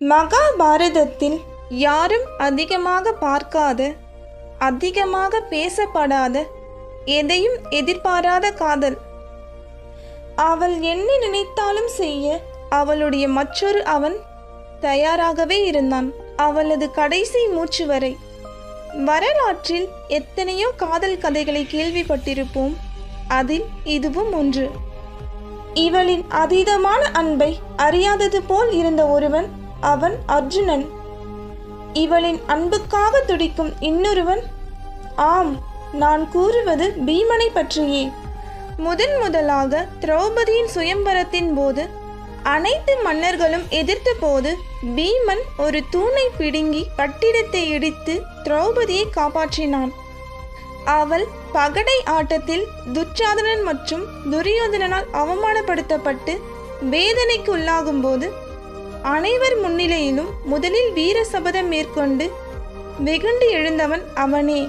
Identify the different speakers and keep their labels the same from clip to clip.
Speaker 1: மகாபாரதத்தில் யாரும் அதிகமாக பார்க்காத அதிகமாக பேசப்படாத எதையும் எதிர்பாராத காதல். அவள் என்ன நினைத்தாலும் செய்ய அவளுடைய மற்றொரு அவன் தயாராகவே இருந்தான். அவளது கடைசி மூச்சு வரை. வரலாற்றில் எத்தனையோ காதல் கதைகளை கேள்விப்பட்டிருப்போம். அதில் இதுவும் ஒன்று. இவளின் அதீதமான அன்பை அறியாதது போல் இருந்த ஒருவன் அவன் அர்ஜுனன். இவளின் அன்புக்காக துடிக்கும் இன்னொருவன் ஆம் நான் கூறுவது பீமனை பற்றியே. முதன் முதலாக திரௌபதியின் சுயம்பரத்தின் போது அனைத்து மன்னர்களும் எதிர்த்த போது பீமன் ஒரு தூணை பிடுங்கி கட்டிடத்தை இடித்து திரௌபதியை காப்பாற்றினான். அவள் பகடை ஆட்டத்தில் துச்சாதனன் மற்றும் துரியோதனனால் அவமானப்படுத்தப்பட்டு வேதனைக்கு உள்ளாகும்போது அனைவர் முன்னிலையிலும் முதலில் வீர சபதம் மேற்கொண்டு வெகுண்டு எழுந்தவன் அவனே.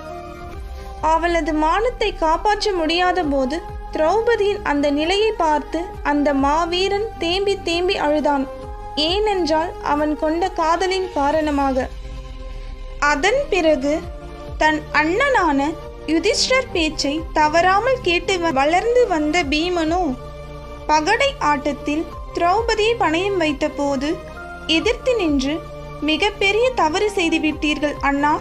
Speaker 1: அவளது மானத்தை காப்பாற்ற முடியாத போது திரௌபதியின் அந்த நிலையை பார்த்து அந்த மாவீரன் தேம்பி தேம்பி அழுதான். ஏனென்றால் அவன் கொண்ட காதலின் காரணமாக. அதன் பிறகு தன் அண்ணனான யுதிஷ்டர் பேச்சை தவறாமல் கேட்டு வளர்ந்து வந்த பீமனோ பகடை ஆட்டத்தில் திரௌபதி பணயம் வைத்தபோது எதிர்த்து நின்று மிகப்பெரிய தவறு செய்து விட்டீர்கள் அண்ணா.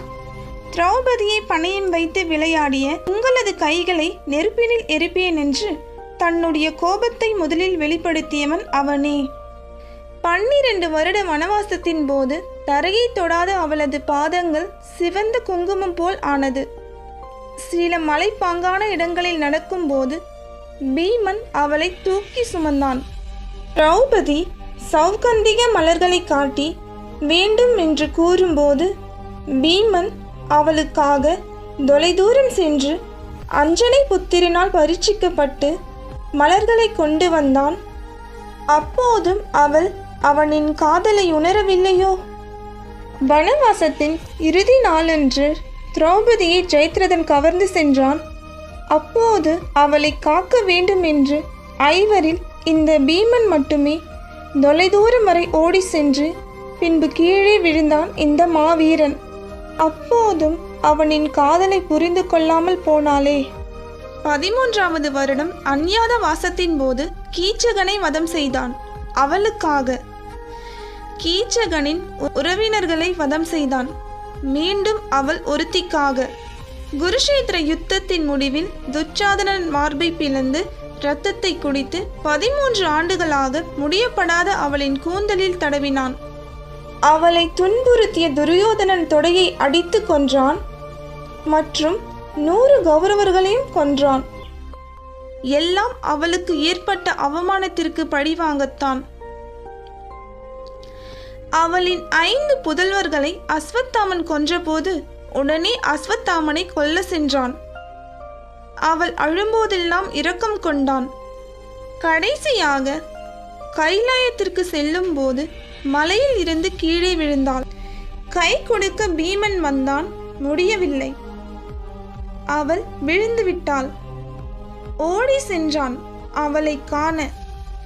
Speaker 1: திரௌபதியை பணயம் வைத்து விளையாடிய உங்களது கைகளை நெருப்பினில் எரிப்பேன் என்று தன்னுடைய கோபத்தை முதலில் வெளிப்படுத்தியவன் அவனே. பன்னிரண்டு வருட வனவாசத்தின் போது தரையை தொடாத அவளது பாதங்கள் சிவந்த குங்குமம் போல் ஆனது. சில மலைப்பாங்கான இடங்களில் நடக்கும்போது பீமன் அவளை தூக்கி சுமந்தான். திரௌபதி சௌகந்திக மலர்களை காட்டி வேண்டும் என்று கூறும்போது பீமன் அவளுக்காக தொலைதூரம் சென்று அஞ்சனை புத்திரனால் பரீட்சிக்கப்பட்டு மலர்களை கொண்டு வந்தான். அப்போதும் அவள் அவனின் காதலை உணரவில்லையோ? வனவாசத்தின் இறுதி நாளன்று திரௌபதியை ஜெயத்ரதன் கவர்ந்து சென்றான். அப்போது அவளை காக்க வேண்டும் என்று ஐவரில் இந்த பீமன் மட்டுமே தொலைதூரம் வரை ஓடி சென்று பின்பு கீழே விழுந்தான் இந்த மாவீரன். அப்போதும் அவனின் காதலை புரிந்து கொள்ளாமல் போனாளே. பதிமூன்றாவது வருடம் அந்நியாத வாசத்தின் போது கீச்சகனை வதம் செய்தான். அவளுக்காக கீச்சகனின் உறவினர்களை வதம் செய்தான். மீண்டும் அவள் ஒருத்திக்காக. குருஷேத்திர யுத்தத்தின் முடிவில் துச்சாதனன் மார்பை பிளந்து இரத்தத்தை குடித்து பதிமூன்று ஆண்டுகளாக முடியப்படாத அவளின் கூந்தலில் தடவினான். அவளை துன்புறுத்திய துரியோதனன் தொடையை அடித்து கொன்றான் மற்றும் நூறு கௌரவர்களையும் கொன்றான். எல்லாம் அவளுக்கு ஏற்பட்ட அவமானத்திற்கு பழிவாங்கத்தான் அவளின் ஐந்து புதல்வர்களை அஸ்வத்தாமன் கொன்றபோது உடனே அஸ்வத்தாமனை கொல்ல சென்றான். அவள் அழும்போதெல்லாம் இரக்கம் கொண்டான். கடைசியாக கைலாயத்திற்கு செல்லும் போது மலையில் இருந்து கீழே விழுந்தாள். கை கொடுக்க பீமன் வந்தான். முடியவில்லை. அவள் விழுந்து விட்டாள். ஓடி சென்றான். அவளை காண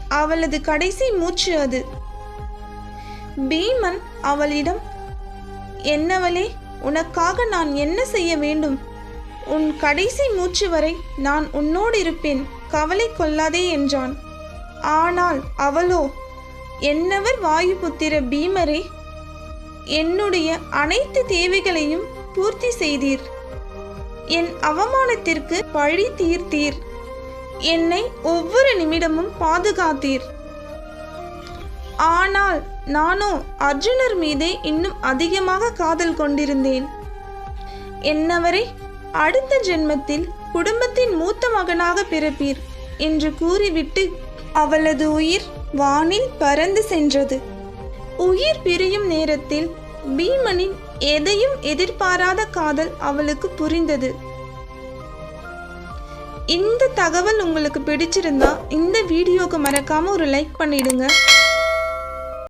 Speaker 1: அவளது கடைசி மூச்சு அது. பீமன் அவளிடம் என்னவளே உனக்காக நான் என்ன செய்ய வேண்டும்? உன் கடைசி மூச்சு வரை நான் உன்னோடு இருப்பேன் கவலை கொள்ளாதே என்றான். ஆனால் அவளோ என்னவர் வாயுபுத்திர பீமரே என்னுடைய அனைத்து தேவைகளையும் பூர்த்தி செய்தீர். என் அவமானத்திற்கு பழி தீர்த்தீர். என்னை ஒவ்வொரு நிமிடமும் பாதுகாத்தீர். ஆனால் நானோ அர்ஜுனர் மீதே இன்னும் அதிகமாக காதல் கொண்டிருந்தேன். என்னவரை அடுத்த ஜென்மத்தில் குடும்பத்தின் மூத்த மகனாக பிறப்பீர் என்று கூறிவிட்டு அவளது உயிர் வானில் பறந்து சென்றது. உயிர் பிரியும் நேரத்தில் பீமனின் எதையும் எதிர்பாராத காதல் அவளுக்கு புரிந்தது. இந்த தகவல் உங்களுக்கு பிடிச்சிருந்தா இந்த வீடியோக்கு மறக்காம ஒரு லைக் பண்ணிடுங்க.